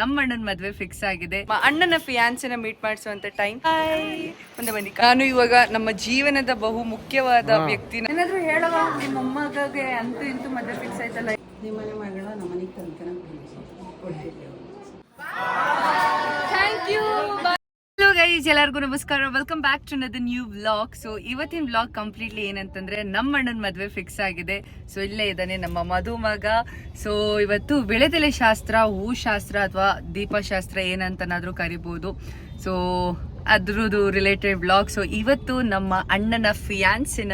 ನಮ್ಮ ಅಣ್ಣನ ಮದ್ವೆ ಫಿಕ್ಸ್ ಆಗಿದೆ. ಅಣ್ಣನ ಫಿಯಾನ್ಸಿನ ಮೀಟ್ ಮಾಡಿಸುವಂತ ಟೈಮ್ ಮುಂದೆ ಬನ್ನಿ. ನಾನು ಇವಾಗ ನಮ್ಮ ಜೀವನದ ಬಹು ಮುಖ್ಯವಾದ ವ್ಯಕ್ತಿ ಏನಾದ್ರು ಹೇಳುವ ನಿಮ್ಮ ಮೊಮ್ಮಗಗೆ ಅಂತೂ ಇಂತೂ ಮದ್ವೆ ಫಿಕ್ಸ್ ಆಯ್ತಲ್ಲ. ನಿಮ್ಮನೆ ಮಗಳ ನಮ್ಮನೆಗೆ ತಂದ್ಕೊಂಡು ಥ್ಯಾಂಕ್ ಯು ಗೈಸ್ ಎಲ್ಲರಿಗೂ ನಮಸ್ಕಾರ. ವೆಲ್ಕಮ್ ಬ್ಯಾಕ್ ಟು ನದ ನ್ಯೂ ವ್ಲಾಗ್ ಸೊ ಇವತ್ತಿನ ವ್ಲಾಗ್ ಕಂಪ್ಲೀಟ್ಲಿ ಏನಂತಂದ್ರೆ ನಮ್ಮ ಅಣ್ಣನ ಮದುವೆ ಫಿಕ್ಸ್ ಆಗಿದೆ. ಸೊ ಇಲ್ಲೇ ಇದ್ದಾನೆ ನಮ್ಮ ಮಧುಮಗ ಸೊ ಇವತ್ತು ಬೆಳೆದೆಲೆ ಶಾಸ್ತ್ರ, ಹೂ ಶಾಸ್ತ್ರ ಅಥವಾ ದೀಪಶಾಸ್ತ್ರ ಏನಂತನಾದ್ರೂ ಕರಿಬಹುದು ಸೊ ಅದ್ರದ್ದು ರಿಲೇಟೆಡ್ ವ್ಲಾಗ್ ಸೊ ಇವತ್ತು ನಮ್ಮ ಅಣ್ಣನ ಫಿಯಾನ್ಸಿನ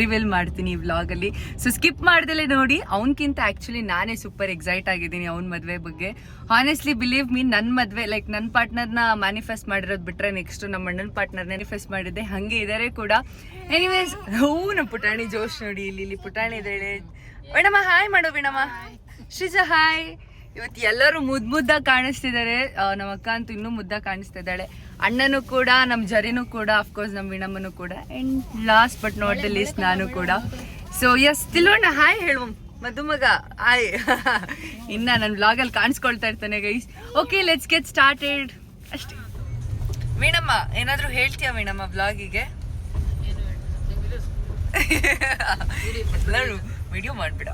ರಿವೀಲ್ ಮಾಡ್ತೀನಿ ಈ ವ್ಲಾಗಲ್ಲಿ ಸೊ ಸ್ಕಿಪ್ ಮಾಡ್ದಲೇ ನೋಡಿ. ಅವನಕ್ಕಿಂತ ಆ್ಯಕ್ಚುಲಿ ನಾನೇ ಸೂಪರ್ ಎಕ್ಸೈಟ್ ಆಗಿದ್ದೀನಿ ಅವ್ನ ಮದುವೆ ಬಗ್ಗೆ. ಹಾನೆಸ್ಟ್ಲಿ ಬಿಲೀವ್ ಮೀ ನನ್ನ ಮದುವೆ ಲೈಕ್ ನನ್ನ ಪಾರ್ಟ್ನರ್ನ ಮ್ಯಾನಿಫೆಸ್ಟ್ ಮಾಡಿರೋದು ಬಿಟ್ರೆ ನೆಕ್ಸ್ಟ್ ನಮ್ಮ ಅಣ್ಣನ ಪಾರ್ಟ್ನರ್ ಮ್ಯಾನಿಫೆಸ್ಟ್ ಮಾಡಿದ್ದೆ ಹಾಗೆ ಇದಾರೆ ಕೂಡ. ಎನಿವೇಸ್ ಹೂ ನಮ್ಮ ಪುಟಾಣಿ ಜೋಶ್ ನೋಡಿ ಇಲ್ಲಿ ಇಲ್ಲಿ ಪುಟಾಣಿ ಇದ್ದಾಳೆ. ವಿಣಮ್ಮ ಹಾಯ್ ಮಾಡೋ ಹಾಯ್ ಶ್ರೀಜಾ ಹಾಯ್ ಇವತ್ತು ಎಲ್ಲರೂ ಮುದ್ ಮುದ್ದಾಗಿ ಕಾಣಿಸ್ತಿದ್ದಾರೆ. ನಮ್ಮ ಅಕ್ಕ ಅಂತೂ ಇನ್ನೂ ಮುದ್ದಾಗಿ ಕಾಣಿಸ್ತಾ ಇದ್ದಾಳೆ. ಅಣ್ಣನೂ ಕೂಡ ನಮ್ಮ ಜರಿನೂ ಕೂಡ ಅಫ್ಕೋರ್ಸ್ ನಮ್ಮ ವಿಣಮ್ಮನೂ ಕೂಡ. And last but not the least ನಾನು ಕೂಡ. ಸೊ ಎಸ್ ತಿಳ್ವಣ್ಣ ಹಾಯ್ ಹೇಳುವ. ಮಧುಮಗ ಹಾಯ್ ಇನ್ನ ನನ್ನ ಬ್ಲಾಗಲ್ಲಿ ಕಾಣಿಸ್ಕೊಳ್ತಾ ಇರ್ತಾನೆ guys okay let's get started ಅಷ್ಟೇ. ವೀಣಮ್ಮ ಏನಾದರೂ ಹೇಳ್ತೀಯಾ ವೀಣಮ್ಮ ಬ್ಲಾಗಿಗೆ ವಿಡಿಯೋ ಮಾಡ್ಬಿಡ.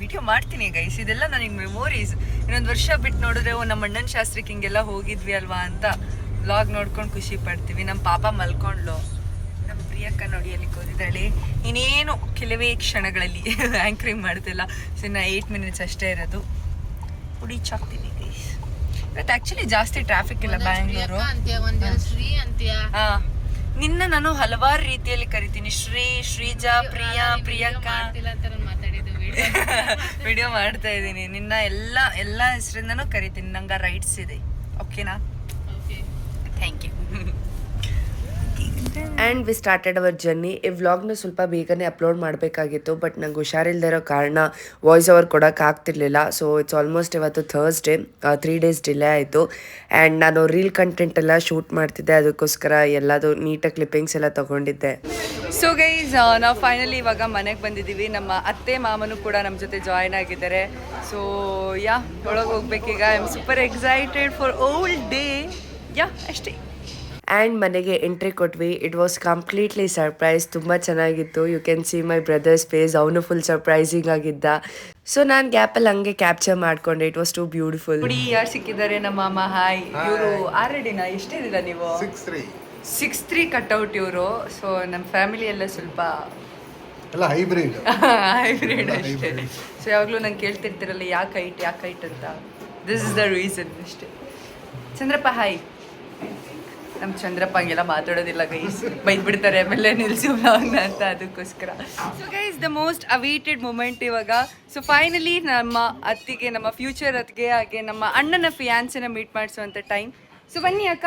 ವಿಡಿಯೋ ಮಾಡ್ತೀನಿ ಗೈಸ್ ಇದೆಲ್ಲ ನನಗೆ ಮೆಮೊರೀಸ್ ಇನ್ನೊಂದು ವರ್ಷ ಬಿಟ್ಟು ನೋಡಿದ್ರೆ ಓ ನಮ್ಮ ಅಣ್ಣನ ಶಾಸ್ತ್ರಕ್ಕೆ ಹಿಂಗೆಲ್ಲ ಹೋಗಿದ್ವಿ ಅಲ್ವಾ ಅಂತ ವ್ಲಾಗ್ ನೋಡ್ಕೊಂಡು ಖುಷಿ ಪಡ್ತೀವಿ. ನಮ್ಮ ಪಾಪ ಮಲ್ಕೊಂಡ್ಲು. ನಮ್ಮ ಪ್ರಿಯಕ್ಕ ನೋಡಿ ಅಲ್ಲಿ ಕೂತಿದ್ದಾಳೆ. ಇನ್ನೇನು ಕೆಲವೇ ಕ್ಷಣಗಳಲ್ಲಿ ಆ್ಯಂಕ್ರಿಂಗ್ ಮಾಡ್ತಿಲ್ಲ. ಸೊ ಇನ್ನು ಏಯ್ಟ್ ಮಿನಿಟ್ಸ್ ಅಷ್ಟೇ ಇರೋದು. ಕುಡಿ ಹಾಕ್ತೀನಿ ಗೈಸ್ ಇವತ್ತು ಆ್ಯಕ್ಚುಲಿ ಜಾಸ್ತಿ ಟ್ರಾಫಿಕ್ ಇಲ್ಲ ಬ್ಯಾಂಗ್ಳೂರು ಹಾ. ನಿನ್ನ ನಾನು ಹಲವಾರು ರೀತಿಯಲ್ಲಿ ಕರಿತೀನಿ. ಶ್ರೀ ಶ್ರೀಜಾ ಪ್ರಿಯಾ ಪ್ರಿಯಕ್ಕಾ. ವಿಡಿಯೋ ಮಾಡ್ತಾ ಇದ್ದೀನಿ. ನಿನ್ನ ಎಲ್ಲ ಎಲ್ಲ ಹೆಸರಿಂದನೂ ಕರಿತೀನಿ. ನಂಗೆ ರೈಟ್ಸ್ ಇದೆ. ಓಕೆನಾ okay thank you and we started our journey ಈ ವ್ಲಾಗ್ನ ಸ್ವಲ್ಪ ಬೇಗನೆ ಅಪ್ಲೋಡ್ ಮಾಡಬೇಕಾಗಿತ್ತು ಬಟ್ ನಂಗೆ ಹುಷಾರಿಲ್ಲದೆ ಇರೋ ಕಾರಣ ವಾಯ್ಸ್ ಓವರ್ ಕೊಡೋಕೆ ಆಗ್ತಿರ್ಲಿಲ್ಲ. ಸೊ ಇಟ್ಸ್ ಆಲ್ಮೋಸ್ಟ್ ಇವತ್ತು ಥರ್ಸ್ಡೇ ತ್ರೀ ಡೇಸ್ ಡಿಲೇ ಆಯಿತು. ಆ್ಯಂಡ್ ನಾನು ರೀಲ್ ಕಂಟೆಂಟ್ ಎಲ್ಲ ಶೂಟ್ ಮಾಡ್ತಿದ್ದೆ. ಅದಕ್ಕೋಸ್ಕರ ಎಲ್ಲದು ನೀಟಾಗಿ ಕ್ಲಿಪ್ಪಿಂಗ್ಸ್ ಎಲ್ಲ ತೊಗೊಂಡಿದ್ದೆ. ಸೊ ಗೈಸ್ ನಾವು ಫೈನಲಿ ಇವಾಗ ಮನೆಗೆ ಬಂದಿದ್ದೀವಿ. ನಮ್ಮ ಅತ್ತೆ ಮಾಮನು ಕೂಡ ನಮ್ಮ ಜೊತೆ ಜಾಯ್ನ್ ಆಗಿದ್ದಾರೆ. ಸೊ ಯಾ ಒಳಗೆ ಹೋಗ್ಬೇಕೀಗ. I am super excited for old day yeah ಅಷ್ಟೇ. ಆ್ಯಂಡ್ ಮನೆಗೆ ಎಂಟ್ರಿ ಕೊಟ್ವಿ. ಇಟ್ ವಾಸ್ ಕಂಪ್ಲೀಟ್ಲಿ ಸರ್ಪ್ರೈಸ್ ತುಂಬ ಚೆನ್ನಾಗಿತ್ತು. You can see my brother's face ಅವನು ಫುಲ್ ಸರ್ಪ್ರೈಸಿಂಗ್ ಆಗಿದ್ದ. ಸೊ ನಾನು ಗ್ಯಾಪಲ್ಲಿ ಹಂಗೆ ಕ್ಯಾಪ್ಚರ್ ಮಾಡ್ಕೊಂಡೆ. ಇಟ್ ವಾಸ್ ಟು ಬ್ಯೂಟಿಫುಲ್ ನೋಡಿ ಯಾರು ಸಿಕ್ಕಿದ್ದಾರೆ? ನಮ್ಮ ಮಾಮ ಹಾಯ್ ಇವರು ಆಲ್ರೆಡಿನಾ ಎಷ್ಟಿದ್ದೀರಾ ನೀವು? Six three six three cutout ಇವರು. ಸೊ ನಮ್ಮ ಫ್ಯಾಮಿಲಿ ಎಲ್ಲ ಸ್ವಲ್ಪ ಎಲ್ಲ ಹೈಬ್ರಿಡ್ ಹೈಬ್ರಿಡ್ ಅಷ್ಟೇ. ಸೊ ಯಾವಾಗಲೂ ನಂಗೆ ಕೇಳ್ತಿರ್ತೀರಲ್ಲ ಯಾಕೆ ಹೈಟ್ ಯಾಕೆ ಹೈಟ್ ಅಂತ. ದಿಸ್ ಇಸ್ ದ ರೀಸನ್ ಅಷ್ಟೇ. ಚಂದ್ರಪ್ಪ ಹಾಯ್ ನಮ್ಮ ಚಂದ್ರಪ್ಪ ಹಂಗೆಲ್ಲ ಮಾತಾಡೋದಿಲ್ಲ ಗೈಸ್ ಬೈದ್ ಬಿಡ್ತಾರೆ ಆಮೇಲೆ ನಿಲ್ಸಿ ವ್ಲಾಗ್ನ ಅಂತ ಅದಕ್ಕೋಸ್ಕರ. So guys the most awaited moment ಇವಾಗ. ಸೊ ಫೈನಲಿ ನಮ್ಮ ಅತ್ತಿಗೆ, ನಮ್ಮ ಫ್ಯೂಚರ್ ಅತ್ತಿಗೆ ಹಾಗೆ ನಮ್ಮ ಅಣ್ಣನ ಫಿಯಾನ್ಸಿನ ಮೀಟ್ ಮಾಡಿಸುವಂಥ ಟೈಮ್ ಸೊ ಬನ್ನಿ ಅಕ್ಕ.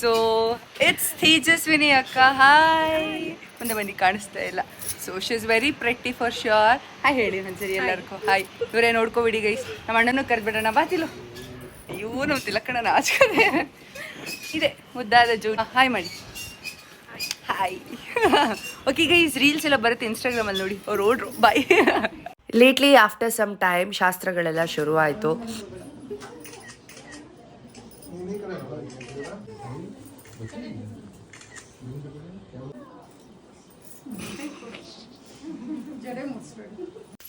ಸೊ ಇಟ್ಸ್ ತೇಜಸ್ವಿನಿ ಅಕ್ಕ. ಹಾಯ್ ಮುಂದೆ ಬನ್ನಿ, ಕಾಣಿಸ್ತಾ ಇಲ್ಲ. So she is very pretty for sure hi ಹೇಳಿ ಒಂದ್ಸರಿ ಎಲ್ಲರಿಗೂ. ಹಾಯ್ ಇವರೇ ನೋಡ್ಕೋಬಿಡಿ ಗೈಸ್ ನಮ್ಮ ಅಣ್ಣನೂ ಕರೆದ್ಬಿಡೋಣ. ಬಾತಿಲು ಅಯ್ಯೋ ನಮ್ಮ ತಿಲಕಣ ನಾಚ್ಕದೆ ಇದೆ, ಮುದ್ದಾದ ಜೋಡಿ. ಹಾಯ್ ಮಾಡಿ. ಹಾಯ್. ಓಕೆ ಈಗ ಈಸ್ ರೀಲ್ಸ್ ಎಲ್ಲ ಬರುತ್ತೆ ಇನ್ಸ್ಟಾಗ್ರಾಮಲ್ಲಿ ನೋಡಿ. ಅವ್ರು ಓಡ್ರು bye lately after some time ಶಾಸ್ತ್ರಗಳೆಲ್ಲ ಶುರು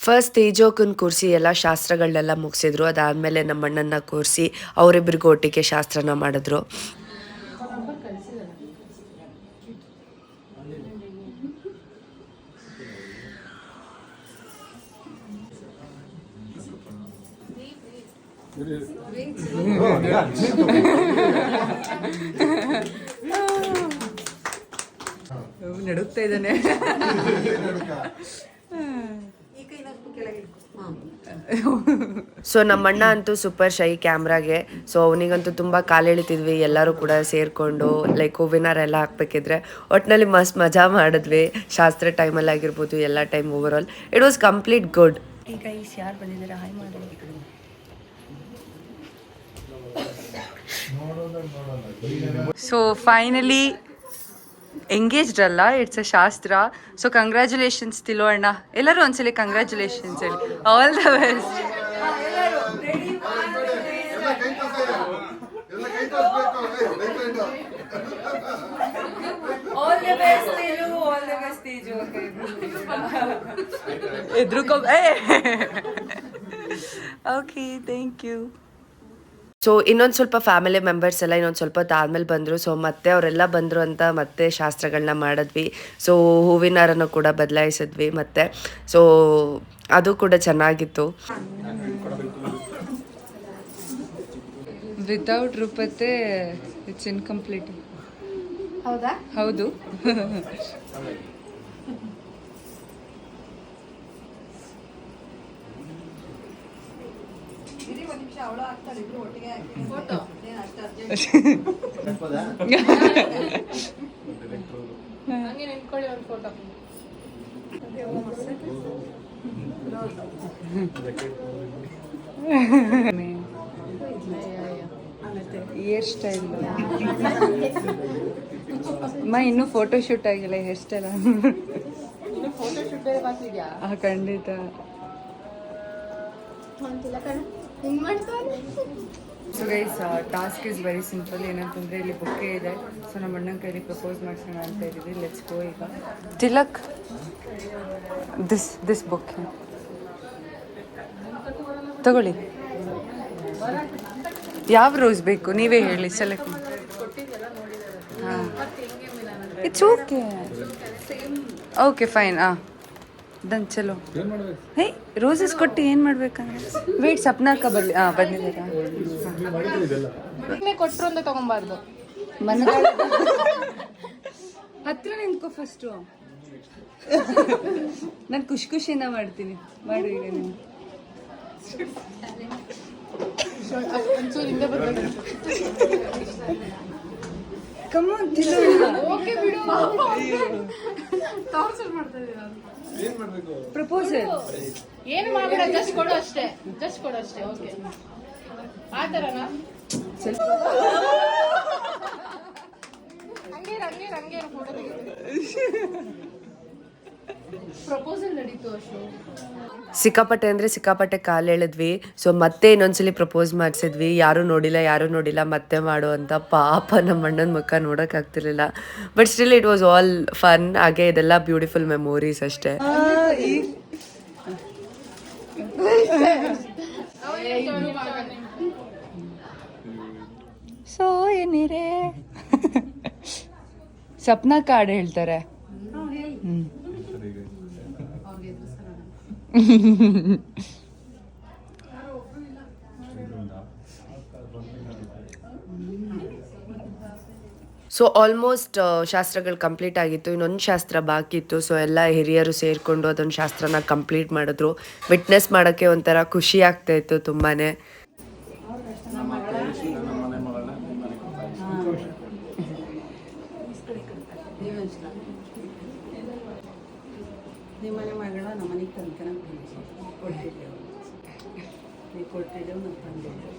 ಫಸ್ಟ್ ತೇಜೋಕನ್ ಕೂರಿಸಿ ಎಲ್ಲ ಶಾಸ್ತ್ರಗಳನ್ನೆಲ್ಲ ಮುಗಿಸಿದ್ರು. ಅದಾದಮೇಲೆ ನಮ್ಮಣ್ಣನ ಕೂರಿಸಿ ಅವರಿಬ್ಬರಿಗೂ ಒಟ್ಟಿಗೆ ಶಾಸ್ತ್ರನ ಮಾಡಿದ್ರು. ನಡುಗ್ತಾ ಇದ್ದಾನೆ. ಸೊ ನಮ್ಮ ಅಣ್ಣ ಅಂತೂ ಸೂಪರ್ ಶೈ ಕ್ಯಾಮ್ರಾಗೆ ಸೊ ಅವನಿಗಂತೂ ತುಂಬ ಕಾಲೆಳಿತಿದ್ವಿ ಎಲ್ಲರೂ ಕೂಡ ಸೇರಿಕೊಂಡು ಲೈಕ್ ಹೂವಿನಾರ ಎಲ್ಲ ಹಾಕ್ಬೇಕಿದ್ರೆ. ಒಟ್ಟಿನಲ್ಲಿ ಮಸ್ತ್ ಮಜಾ ಮಾಡಿದ್ವಿ. ಶಾಸ್ತ್ರ ಟೈಮಲ್ಲಿ ಆಗಿರ್ಬೋದು ಎಲ್ಲ time over all it was complete good ಈಗ ಯಾರು ಬಂದಿದ್ದಾರೆ? ಹಾಯ್ ಮಾಡಿ. ಸೊ ಫೈನಲಿ ಎಂಗೇಜ್ಡ್ ಅಲ್ಲ it's a shastra so congratulations ತಿಳೋಣ ಎಲ್ಲರೂ ಒಂದ್ಸಲಿ ಕಂಗ್ರ್ಯಾಚುಲೇಷನ್ಸ್ ಹೇಳಿ. ಆಲ್ ದ ಬೆಸ್ಟ್ ಎದ್ರುಕೋ ಓಕೆ ಥ್ಯಾಂಕ್ ಯು ಸೊ ಇನ್ನೊಂದು ಸ್ವಲ್ಪ ಫ್ಯಾಮಿಲಿ ಮೆಂಬರ್ಸ್ ಎಲ್ಲ ಇನ್ನೊಂದು ಸ್ವಲ್ಪ ಆದಮೇಲೆ ಬಂದರು. ಸೊ ಮತ್ತೆ ಅವರೆಲ್ಲ ಬಂದರು ಅಂತ ಮತ್ತೆ ಶಾಸ್ತ್ರಗಳನ್ನ ಮಾಡಿದ್ವಿ. ಸೊ ಹೂವಿನ ಹಾರನ ಕೂಡ ಬದಲಾಯಿಸಿದ್ವಿ ಮತ್ತೆ. ಸೊ ಅದು ಕೂಡ ಚೆನ್ನಾಗಿತ್ತು. ವಿತೌಟ್ ರೂಪತೆ ಇಟ್ಸ್ ಇನ್ಕಂಪ್ಲೀಟ್ ಹೌದಾ? ಹೌದು ಹಂಗೆ ನಿಂತ್ಕೊಳ್ಳಿ ಒಂದು ಫೋಟೋ ಹೇರ್ ಸ್ಟೈಲ್. ಅಮ್ಮ ಇನ್ನೂ ಫೋಟೋ ಶೂಟ್ ಆಗಿಲ್ಲ ಹೇರ್ ಸ್ಟೈಲ್ ಫೋಟೋ ಶೂಟ್ ಬೇರೆ ಬಾಕಿದ್ಯಾ ಆ ಖಂಡಿತ. So guys task is very simple ಏನಂತಂದ್ರೆ ಇಲ್ಲಿ ಬುಕ್ಕೇ ಇದೆ. ಸೊ ನಮ್ಮ ಅಣ್ಣನ ಕೈಲಿ ಪ್ರಪೋಸ್ ಮಾಡ್ಸೋಣ ಅಂತ ಇದ್ದೀವಿ. ಲೆಟ್ಸ್ ಗೋ ಈಗ. ತಿಲಕ್ ದಿಸ್ ದಿಸ್ ಬುಕ್ ತಗೊಳ್ಳಿ. ಯಾವ ರೋಸ್ ಬೇಕು? ನೀವೇ ಹೇಳಿ ಸೆಲೆಕ್ಟ್ ಹಾಂ. ಇಟ್ಸ್ ಓಕೆ ಓಕೆ ಫೈನ್ ಹಾಂ ದನ್ ಚಲೋ. ಹೇ ರೋಸಸ್ ಕೊಟ್ಟು ಏನು ಮಾಡ್ಬೇಕಂದ್ರೆ? ವೇಟ್ ಸಪ್ನಾಕ ಬರ್ಲಿ ಹಾಂ ಬಂದಿದ್ದೀರಾ. ಕೊಟ್ರು ಅಂತ ತಗೊಂಬಾರ್ದು. ಮನ ಹತ್ರ ನಿಂತ್ಕೋ ಫಸ್ಟು ನಾನು ಖುಷಿ ಖುಷಿಯಿಂದ ಮಾಡ್ತೀನಿ. ಮಾಡಿ ನೀನು. ಒಂಚೂರು ಹಿಂದೆ ಬರ್ಬೇಕು. ಕಮ್ಮ ಓಕೆ ಬಿಡು. ಟಾರ್ಚರ್ ಮಾಡ್ತಾ ಪ್ರಪೋಸಲ್ ಏನು ಮಾಡಬೇಡ ಜಸ್ಟ್ ಕೊಡು ಅಷ್ಟೇ. ಜಸ್ಟ್ ಕೊಡು ಅಷ್ಟೇ ಓಕೆ ಆ ಥರನಾ ಹಂಗೆ ಇರು, ಹಂಗೆ ಇರು, ಹಂಗೆ ಫೋಟೋ ಪ್ರಪೋಸಲ್ ನಡೀತು ಅಷ್ಟು ಸಿಕ್ಕಾಪಟ್ಟೆ ಅಂದರೆ ಸಿಕ್ಕಾಪಟ್ಟೆ ಕಾಲು ಎಳೆದ್ವಿ. ಸೊ ಮತ್ತೆ ಇನ್ನೊಂದ್ಸಲಿ ಪ್ರಪೋಸ್ ಮಾಡಿಸಿದ್ವಿ. ಯಾರೂ ನೋಡಿಲ್ಲ ಯಾರೂ ನೋಡಿಲ್ಲ ಮತ್ತೆ ಮಾಡು ಅಂತ ಪಾಪ ನಮ್ಮ ಅಣ್ಣನ ಮುಖ ನೋಡೋಕ್ಕಾಗ್ತಿರ್ಲಿಲ್ಲ but still it was all fun ಹಾಗೆ ಇದೆಲ್ಲ ಬ್ಯೂಟಿಫುಲ್ ಮೆಮೊರೀಸ್ ಅಷ್ಟೇ. ಸೊ ಏನಿರೇ? ಸಪ್ನಾ ಕಾರ್ಡ್ ಹೇಳ್ತಾರೆ. ಸೊ ಆಲ್ಮೋಸ್ಟ್ ಶಾಸ್ತ್ರಗಳು ಕಂಪ್ಲೀಟ್ ಆಗಿತ್ತು. ಇನ್ನೊಂದು ಶಾಸ್ತ್ರ ಬಾಕಿ ಇತ್ತು. ಸೊ ಎಲ್ಲ ಹಿರಿಯರು ಸೇರಿಕೊಂಡು ಅದೊಂದು ಶಾಸ್ತ್ರನ ಕಂಪ್ಲೀಟ್ ಮಾಡಿದ್ರು. ವಿಟ್ನೆಸ್ ಮಾಡೋಕ್ಕೆ ಒಂಥರ ಖುಷಿ ಆಗ್ತಾ ಇತ್ತು ತುಂಬಾ ನಮ್ಮ ಕೊಟ್ಟಿದ್ದೆವು. ನೀ ಕೊಟ್ಟಿದ್ದೆವು ನಾವು ತಂದಿದ್ದೆವು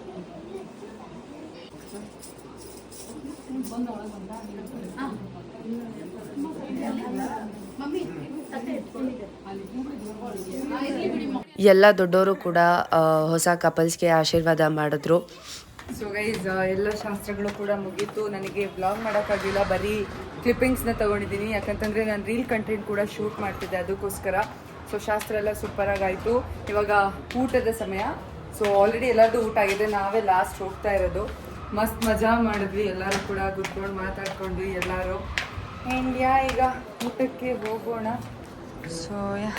ಎಲ್ಲ ದೊಡ್ಡವರು ಕೂಡ ಆ, ಹೊಸ ಕಪಲ್ಸ್ಗೆ ಆಶೀರ್ವಾದ ಮಾಡಿದ್ರು. ಸೊ ಗೈಸ್ ಎಲ್ಲ ಶಾಸ್ತ್ರಗಳು ಕೂಡ ಮುಗೀತು. ನನಗೆ ವ್ಲಾಗ್ ಮಾಡೋಕ್ಕಾಗಿಲ್ಲ. ಬರೀ ಕ್ಲಿಪ್ಪಿಂಗ್ಸ್ನ ತೊಗೊಂಡಿದ್ದೀನಿ. ಯಾಕಂತಂದರೆ ನಾನು ರೀಲ್ ಕಂಟೆಂಟ್ ಕೂಡ ಶೂಟ್ ಮಾಡ್ತಿದ್ದೆ ಅದಕ್ಕೋಸ್ಕರ. ಸೊ ಶಾಸ್ತ್ರ ಎಲ್ಲ ಸೂಪರಾಗಿ ಆಯಿತು ಇವಾಗ ಊಟದ ಸಮಯ. ಸೊ ಆಲ್ರೆಡಿ ಎಲ್ಲರದು ಊಟ ಆಗಿದೆ. ನಾವೇ ಲಾಸ್ಟ್ ಹೋಗ್ತಾ ಇರೋದು. ಮಸ್ತ್ ಮಜಾ ಮಾಡಿದ್ವಿ. ಎಲ್ಲರೂ ಕೂಡ ಕುತ್ಕೊಂಡು ಮಾತಾಡ್ಕೊಂಡ್ವಿ ಎಲ್ಲರೂ. ಆ್ಯಂಡ್ ಯಾ ಈಗ ಊಟಕ್ಕೆ ಹೋಗೋಣ? ಸೊ ಯಾ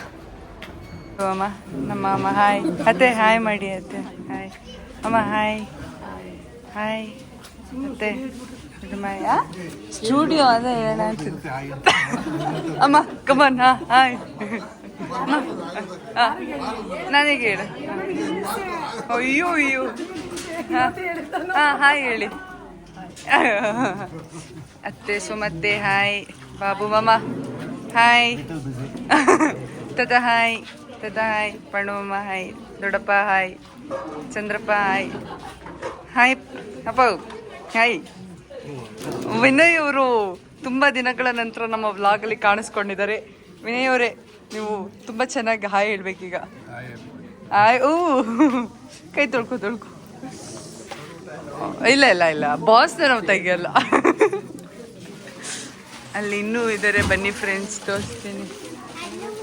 ಅಮ್ಮ ನಮ್ಮ ಅಮ್ಮ ಹಾಯ್ ಅತ್ತೆ ಹಾಯ್ ಮಾಡಿ, ಅತ್ತೆ. ಹಾಯ್ ಅಮ್ಮ ಹಾಯ್ ಹಾಯ್ ಅತ್ತೆ. ಸ್ಟುಡಿಯೋ ಅದೇ ಹೇಳೋಣ ಅಮ್ಮ ಕಮನ್ ಹಾಯ್ ನನಗೆ ಹೇಳು. ಅಯ್ಯೋ ಅಯ್ಯೋ. ಹಾಂ ಹಾಯ್ ಹೇಳಿ. ಅತ್ತೆ ಸುಮತ್ತೆ, ಹಾಯ್. ಬಾಬು, ಮಾಮ, ಹಾಯ್. ತದ ಹಾಯ್. ತದ, ಹಾಯ್. ಪಣುವಮ್ಮ ಹಾಯ್. ದೊಡ್ಡಪ್ಪ, ಹಾಯ್. ಚಂದ್ರಪ್ಪ, ಹಾಯ್. ಹಾಯ್, ಅಪ್ಪ. ಹಾಯ್. ವಿನಯ್ ಅವರು ತುಂಬ ದಿನಗಳ ನಂತರ ನಮ್ಮ ವ್ಲಾಗಲ್ಲಿ ಕಾಣಿಸ್ಕೊಂಡಿದ್ದಾರೆ. ವಿನಯ್ ಅವರೇ ನೀವು ತುಂಬ ಚೆನ್ನಾಗಿ ಹಾಯ್ ಹೇಳ್ಬೇಕೀಗ ಹಾಯ್ ಓ ಕೈ ತೊಳ್ಕೊ ತೊಳ್ಕೊ. ಇಲ್ಲ ಇಲ್ಲ ಇಲ್ಲ. ಬಾಸ್ನ ನಾವು ತೆಗಿಯಲ್ಲ ಅಲ್ಲಿ. ಇನ್ನೂ ಇದ್ದಾರೆ ಬನ್ನಿ ಫ್ರೆಂಡ್ಸ್ ತೋರಿಸ್ತೀನಿ.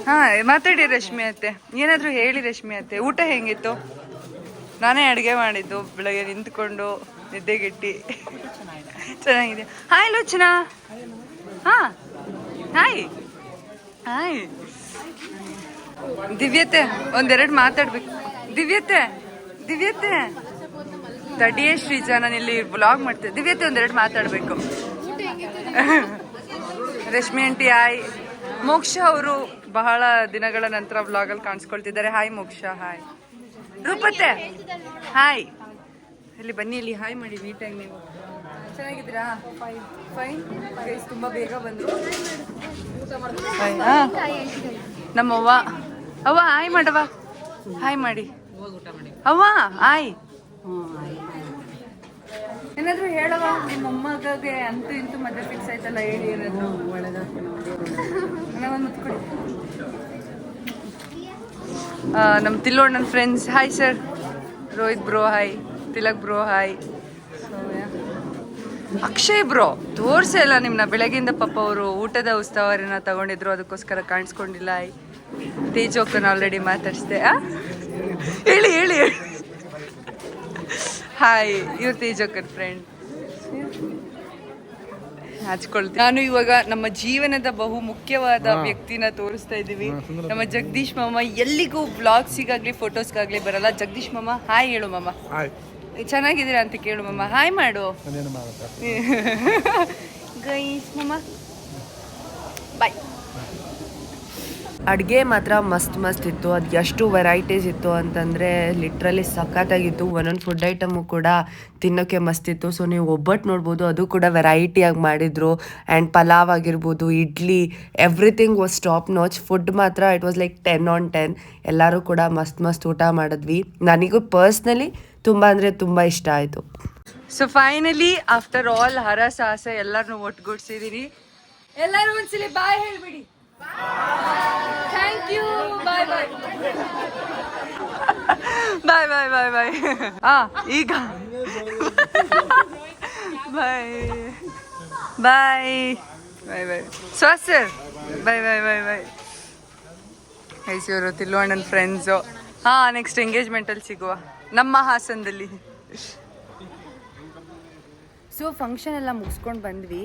ಹಾಂ ಮಾತಾಡಿ ರಶ್ಮಿ ಅತ್ತೆ. ಏನಾದರೂ ಹೇಳಿ ರಶ್ಮಿ ಅತ್ತೆ. ಊಟ ಹೆಂಗಿತ್ತು? ನಾನೇ ಅಡುಗೆ ಮಾಡಿದ್ದು. ಬೆಳಗ್ಗೆ ನಿಂತ್ಕೊಂಡು ನಿದ್ದೆಗೆಟ್ಟಿ ಚೆನ್ನಾಗಿದೆ. ಹಾಯ್ ಲೋಚನಾ. ಹಾಂ. ಹಾಯ್ ಹಾಯ್ ದಿವ್ಯತೆ, ಒಂದೆರಡು ಮಾತಾಡ್ಬೇಕು. ದಿವ್ಯತೆ ದಿವ್ಯತೆ. ತಡಿಯೇ ಶ್ರೀಜ ನಾನು ಇಲ್ಲಿ ಬ್ಲಾಗ್ ಮಾಡ್ತೇನೆ ದಿವ್ಯತೆ, ಒಂದೆರಡು ಮಾತಾಡಬೇಕು. ರಶ್ಮಿ ಆಂಟಿ ಹಾಯ್ ಮೋಕ್ಷ ಅವರು ಬಹಳ ದಿನಗಳ ನಂತರ ವ್ಲಾಗಲ್ಲಿ ಕಾಣಿಸ್ಕೊಳ್ತಿದ್ದಾರೆ. ಹಾಯ್ ಮೋಕ್ಷ ಹಾಯ್ ರೂಪತೆ ಹಾಯ್ ಇಲ್ಲಿ ಬನ್ನಿ, ಇಲ್ಲಿ ಹಾಯ್ ಮಾಡಿ ನೀಟಾಗಿ ನೀವು. ಚೆನ್ನಾಗಿದ್ದೀರಾ? ಫೈನ್ ಗೈಸ್ ತುಂಬ ಬೇಗ ಬಂದರು. ನಮ್ಮವ್ವ ಅವ್ವ. ಹಾಯ್ ಮಾಡವ್ವ ಹಾಯ್ ಮಾಡಿ. ಅವ್ವ ಹಾಯ್. ಹ್ಞೂ ಆಯ್ತು ಏನಾದ್ರು ಹೇಳವ ನಿಮ್ಮ ಮೊಮ್ಮಗಗೆ ಅಂತೂ ಇಂತೂ ಮದ್ವೆ ಫಿಕ್ಸ್ ಆಯ್ತಲ್ಲ ಹೇಳಿ ಏನಾದ್ರು. ನಮ್ಮ ನಮ್ಮ ತಿಲ್ಲೋಣ್ಣನ friends hi sir Rohit bro hi Tilak bro hi Akshay bro ತೋರಿಸೇ ಇಲ್ಲ ನಿಮ್ಮನ್ನ ಬೆಳಗಿಂದ ಪಾಪ ಅವರು ಊಟದ ಉತ್ಸವರನ್ನ ತಗೊಂಡಿದ್ರು ಅದಕ್ಕೋಸ್ಕರ ಕಾಣಿಸ್ಕೊಂಡಿಲ್ಲ. ತೇಜೋಕನ ಆಲ್ರೆಡಿ ಮಾತಾಡಿಸ್ದೆ. ಆ? ಹೇಳಿ ಹೇಳಿ ಹೇಳಿ. ಹಾಯ್ ಇವ್ರು ತೇಜೋಕನ್ ಫ್ರೆಂಡ್ ಹಚ್ಕೊಳ್ತೀನಿ ನಾನು ಇವಾಗ ನಮ್ಮ ಜೀವನದ ಬಹು ಮುಖ್ಯವಾದ ವ್ಯಕ್ತಿನ ತೋರಿಸ್ತಾ ಇದ್ದೀವಿ. ನಮ್ಮ ಜಗದೀಶ್ ಮಾಮ ಎಲ್ಲಿಗೂ ಬ್ಲಾಗ್ಸಿಗಾಗ್ಲಿ ಫೋಟೋಸ್ಗಾಗ್ಲಿ ಬರಲ್ಲ. ಜಗದೀಶ್ ಮಾಮ ಹಾಯ್ ಹೇಳು ಮಾಮ. ಚೆನ್ನಾಗಿದ್ದೀರಾ ಅಂತ ಕೇಳು ಮಮ್ಮ ಹಾಯ್ ಮಾಡು. ಗೈಸ್ ಮಮ್ಮ ಬಾಯ್ ಅಡುಗೆ ಮಾತ್ರ ಮಸ್ತ್ ಮಸ್ತ್ ಇತ್ತು. ಅದು ಎಷ್ಟು ವೆರೈಟೀಸ್ ಇತ್ತು ಅಂತಂದರೆ ಲಿಟ್ರಲಿ ಸಖತ್ತಾಗಿತ್ತು. ಒಂದೊಂದು ಫುಡ್ ಐಟಮು ಕೂಡ ತಿನ್ನೋಕ್ಕೆ ಮಸ್ತ್ ಇತ್ತು. ಸೊ ನೀವು ಒಬ್ಬಟ್ಟು ನೋಡ್ಬೋದು ಅದು ಕೂಡ ವೆರೈಟಿಯಾಗಿ ಮಾಡಿದರು. ಆ್ಯಂಡ್ ಪಲಾವ್ ಆಗಿರ್ಬೋದು idli everything was top notch food ಮಾತ್ರ it was like ten on ten ಎಲ್ಲರೂ ಕೂಡ ಮಸ್ತ್ ಮಸ್ತ್ ಊಟ ಮಾಡಿದ್ವಿ. ನನಗೂ ಪರ್ಸ್ನಲಿ ತುಂಬ ಅಂದರೆ ತುಂಬ ಇಷ್ಟ ಆಯಿತು. ಸೊ ಫೈನಲಿ ಆಫ್ಟರ್ ಆಲ್ ಹರಸಾಹಸ ಎಲ್ಲರನ್ನೂ ಒಟ್ಟುಗೂಡಿಸಿದ್ದೀನಿ ಎಲ್ಲರೂ ಒಂದ್ಸಲಿ ಬಾಯ್ ಹೇಳ್ಬಿಡಿ. Thank you bye bye bye bye bye bye ಆ, ಈಗ. Bye bye bye bye sir bye bye bye bye ಐಸಿಯವರು ತಿಲ್ಲುವಣ್ಣನ ಫ್ರೆಂಡ್ಸು ಹಾಂ ನೆಕ್ಸ್ಟ್ ಎಂಗೇಜ್ಮೆಂಟಲ್ಲಿ ಸಿಗುವ. ನಮ್ಮ ಹಾಸನದಲ್ಲಿ. ಸೊ ಫಂಕ್ಷನ್ ಎಲ್ಲ ಮುಗಿಸ್ಕೊಂಡು ಬಂದ್ವಿ.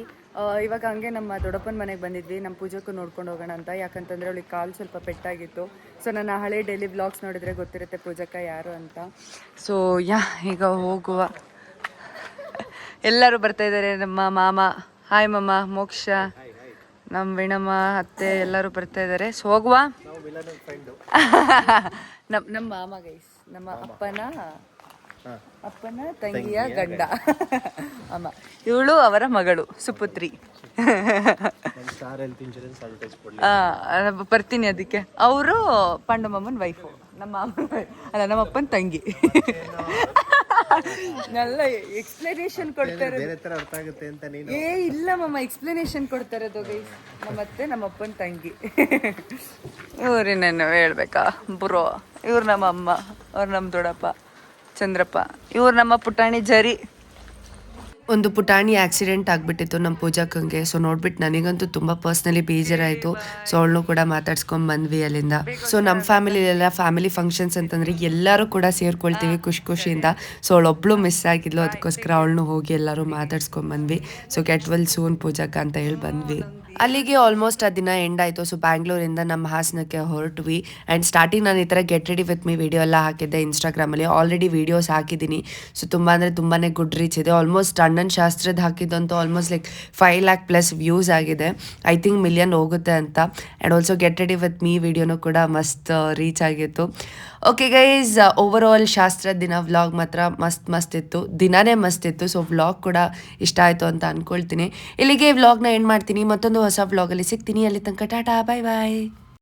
ಇವಾಗ ಹಂಗೆ ನಮ್ಮ ದೊಡ್ಡಪ್ಪನ ಮನೆಗೆ ಬಂದಿದ್ವಿ. ನಮ್ಮ ಪೂಜಕ್ಕೂ ನೋಡ್ಕೊಂಡು ಹೋಗೋಣ ಅಂತ. ಯಾಕಂತಂದ್ರೆ ಅವಳಿಗೆ ಕಾಲು ಸ್ವಲ್ಪ ಪೆಟ್ಟಾಗಿತ್ತು. ಸೊ ನನ್ನ ಹಳೆ ಡೈಲಿ ಬ್ಲಾಗ್ಸ್ ನೋಡಿದ್ರೆ ಗೊತ್ತಿರುತ್ತೆ ಪೂಜಕ್ಕ ಯಾರು ಅಂತ. ಸೊ ಯಾ ಈಗ ಹೋಗುವ. ಎಲ್ಲರೂ ಬರ್ತಾ ಇದ್ದಾರೆ ನಮ್ಮ ಮಾಮ ಹಾಯ್ ಮಾಮ ಮೋಕ್ಷ ನಮ್ಮ ವಿಣಮ್ಮ ಅತ್ತೆ ಎಲ್ಲರೂ ಬರ್ತಾ ಇದ್ದಾರೆ ಸೊ ಹೋಗುವ. ನಮ್ಮ ನಮ್ಮ ಮಾಮ ಗೈಸ್ ನಮ್ಮ ಅಪ್ಪನ ಅಪ್ಪನ ತಂಗಿಯ ಗಂಡ. ಅಮ್ಮ ಇವಳು ಅವರ ಮಗಳು ಸುಪುತ್ರಿ. ನಾನು ಬರ್ತೀನಿ ಅದಕ್ಕೆ. ಅವರು ಪಾಂಡಮ್ಮನ ವೈಫು ನಮ್ಮ ಅಲ್ಲ ನಮ್ಮ ಅಪ್ಪನ ತಂಗಿ. ನಲ್ಲ ಎಕ್ಸ್ಪ್ಲನೇಷನ್ ಕೊಡ್ತಾರೆ ಏ ಇಲ್ಲ ಮಮ್ಮ ಎಕ್ಸ್ಪ್ಲನೇಷನ್ ಕೊಡ್ತಾರೆ ಅದು ಗೈಸ್ ನಮ್ಮ ಅತ್ತೆ ನಮ್ಮ ಅಪ್ಪನ ತಂಗಿ. ಇವ್ರಿನೇನು ಹೇಳ್ಬೇಕಾ ಬ್ರೋ. ಇವ್ರು ನಮ್ಮ ಅಮ್ಮ, ಅವ್ರು ನಮ್ಮ ದೊಡ್ಡಪ್ಪ, ಚಂದ್ರಪ್ಪ. ಇವ್ರು ನಮ್ಮ ಪುಟಾಣಿ ಜರಿ. ಒಂದು ಪುಟಾಣಿ ಆಕ್ಸಿಡೆಂಟ್ ಆಗಿಬಿಟ್ಟಿತ್ತು ನಮ್ಮ ಪೂಜಾಕಂಗೆ ಸೊ ನೋಡ್ಬಿಟ್ಟು ನನಗಂತೂ ತುಂಬ ಪರ್ಸ್ನಲಿ ಬೇಜಾರಾಯಿತು. ಸೊ ಅವಳನ್ನು ಕೂಡ ಮಾತಾಡ್ಸ್ಕೊಂಡು ಬಂದ್ವಿ ಅಲ್ಲಿಂದ. ಸೊ ನಮ್ಮ ಫ್ಯಾಮಿಲಿಯೆಲ್ಲ ಫ್ಯಾಮಿಲಿ ಫಂಕ್ಷನ್ಸ್ ಅಂತಂದರೆ ಎಲ್ಲರೂ ಕೂಡ ಸೇರ್ಕೊಳ್ತೀವಿ ಖುಷಿ ಖುಷಿಯಿಂದ. ಸೊ ಅವಳೊಬ್ಳು ಮಿಸ್ ಆಗಿದ್ಲು, ಅದಕ್ಕೋಸ್ಕರ ಅವಳನ್ನು ಹೋಗಿ ಎಲ್ಲರೂ ಮಾತಾಡ್ಸ್ಕೊಂಡು ಬಂದ್ವಿ. ಸೊ ಗೆಟ್ ವೆಲ್ ಸೂನ್ ಪೂಜಾಕ ಅಂತ ಹೇಳಿ ಬಂದ್ವಿ. ಅಲ್ಲಿಗೆ ಆಲ್ಮೋಸ್ಟ್ ಆ ದಿನ ಎಂಡ್ ಆಯಿತು. ಸೊ ಬ್ಯಾಂಗ್ಳೂರಿಂದ ನಮ್ಮ ಹಾಸನಕ್ಕೆ ಹೊರಟ್ವಿ. ಆ್ಯಂಡ್ ಸ್ಟಾರ್ಟಿಂಗ್ ನಾನು ಈ ಥರ get ready with me video ಎಲ್ಲ ಹಾಕಿದ್ದೆ ಇನ್ಸ್ಟಾಗ್ರಾಮಲ್ಲಿ ಆಲ್ರೆಡಿ ವೀಡಿಯೋಸ್ ಹಾಕಿದ್ದೀನಿ. ಸೊ ತುಂಬ ಅಂದರೆ ತುಂಬಾ ಗುಡ್ ರೀಚ್ ಇದೆ. ಆಲ್ಮೋಸ್ಟ್ ಅಣ್ಣನ ಶಾಸ್ತ್ರದ ಹಾಕಿದ್ದಂತೂ almost like five lakh plus views ಆಗಿದೆ. ಐ ಥಿಂಕ್ ಮಿಲಿಯನ್ ಹೋಗುತ್ತೆ ಅಂತ. And also get ready with me ವಿಡಿಯೋನೂ ಕೂಡ ಮಸ್ತ್ ರೀಚ್ ಆಗಿತ್ತು. ಓಕೆ ಗೈಸ್ ಓವರ್ ಆಲ್ ಶಾಸ್ತ್ರದ ದಿನ ವ್ಲಾಗ್ ಮಾತ್ರ ಮಸ್ತ್ ಮಸ್ತ್ ಇತ್ತು. ದಿನಾನೇ ಮಸ್ತ್ ಇತ್ತು. ಸೊ ವ್ಲಾಗ್ ಕೂಡ ಇಷ್ಟ ಆಯಿತು ಅಂತ ಅಂದ್ಕೊಳ್ತೀನಿ ಇಲ್ಲಿಗೆ ವ್ಲಾಗ್ನ ಎಂಡ್ ಮಾಡ್ತೀನಿ. ಮತ್ತೊಂದು ಹೊಸ ವ್ಲಾಗಲ್ಲಿ ಸಿಗ್ತೀನಿ. ಅಲ್ಲಿ ತನಕ ಟಾಟಾ ಬಾಯ್ ಬಾಯ್